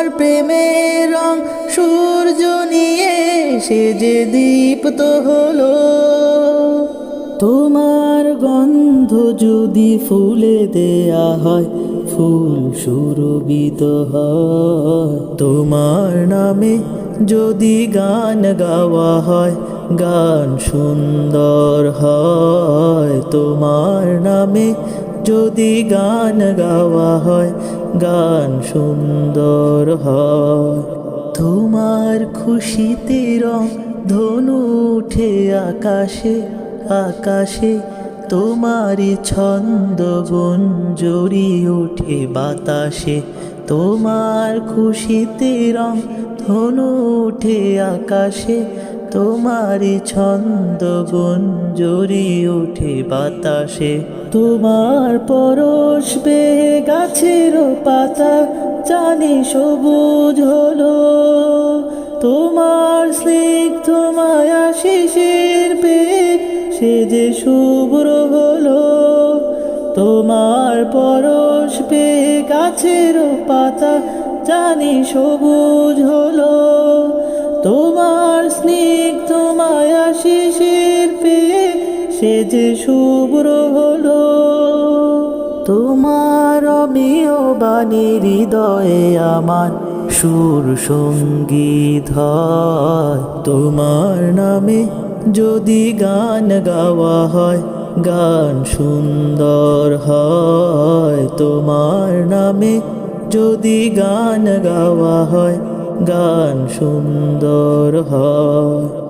তোমার প্রেমের রং সূর্য নিয়ে সে যে দীপ্ত হলো। তোমার গন্ধ যদি ফুলে দেয়া হয়, ফুল সুরবিত হয়। তোমার নামে যদি গান গাওয়া হয়, গান সুন্দর হয়। তোমার নামে যদি গান গাওয়া হয় গান সুন্দর হয়। তোমার খুশিতে রং ধনু উঠে আকাশে আকাশে তোমারই ছন্দ গুঞ্জরি ওঠে বাতাসে। তোমার খুশিতে রং ধনু উঠে আকাশে তোমারই ছন্দ গুঞ্জরি ওঠে বাতাসে। তোমার পরশ বেয়ে গাছের পাতা, জানি সবুজ হলো। তোমার স্নিগ্ধ মায়া শিশির পেয়ে সে যে শুভ্র হলো। তোমার পরশ পেয়ে গাছের পাতা, জানি সবুজ হলো। শিশির পেয়ে সে যে শুভ্র হলো। তোমার অমিয় বাণী হৃদয়ে আমার সুর সংগীত তোমার নামে যদি গান গাওয়া হয়, গান সুন্দর হয়। তোমার নামে যদি গান গাওয়া হয়, গান সুন্দর হয়।